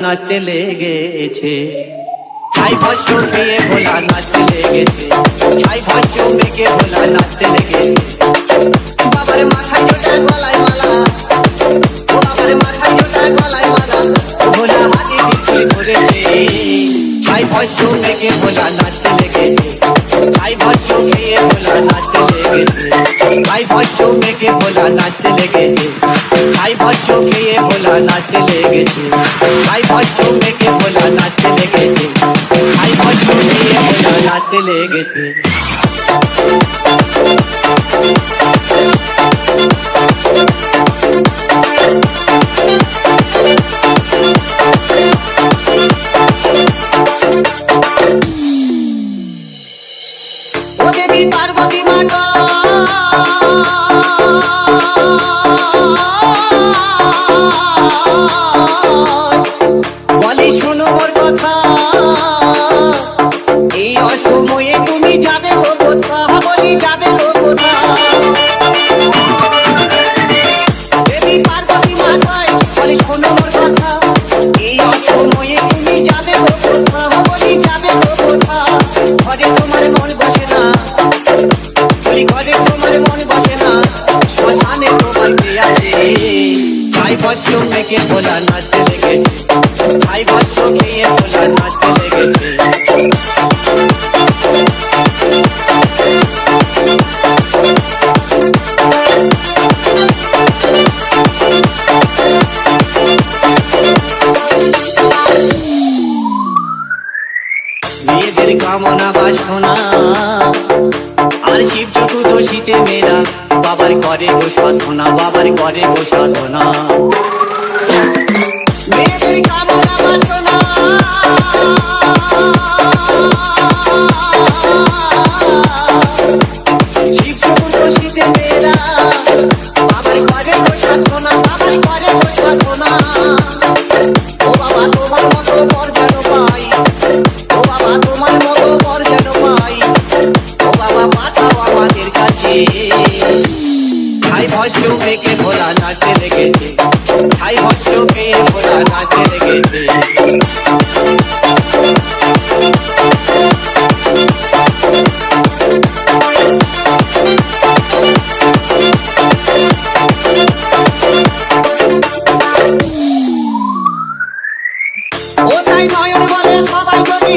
নাচতে লেগেছে। ছাই ভাষ্য খেয়ে ভোলা নাচতে লেগেছে। ছাই ভাষ্য মেঘে ভোলা নাচতে লেগেছে। বাবার মাথায় জোটা গলায় মালা। বাবার মাথায় জোটা গলায় মালা। ভোলা হাতে দিচ্ছি ধরেছে। ছাই ভাষ্য ভোলা নাচতে লেগেছে। ছাই ভাষ্য খেয়ে ভোলা নাচতে লেগেছে। ছাই ভাষ্য ভোলা নাচতে ছাই ভাষ্য খেয়ে ভোলা নাচতে লেগেছে ছাই ভাষ্য মেঘে ভোলা নাচতে লেগেছে ছাই ভাষ্য খেয়ে ভোলা নাচতে লেগেছে ও ভাষ্য মেঘে ভোলা নাচতে লেগেছে। ছাই ভাষ্য খেয়ে ভোলা নাচতে লেগেছে। মেয়েদের কামনা বাসনা, আর শিব চতুর্দশীতে মেয়েরা বাবার করে গো সাধনা বাবার করে গো সাধনা মেয়েদের কামনা বাসনা শিব ছাই ভস্য মেঘে ভোলা নাচতে লেগেছে ছাই ভস্য ভোলা নাচতে লেগেছে ও তাই নয়ন বলে সবাই যদি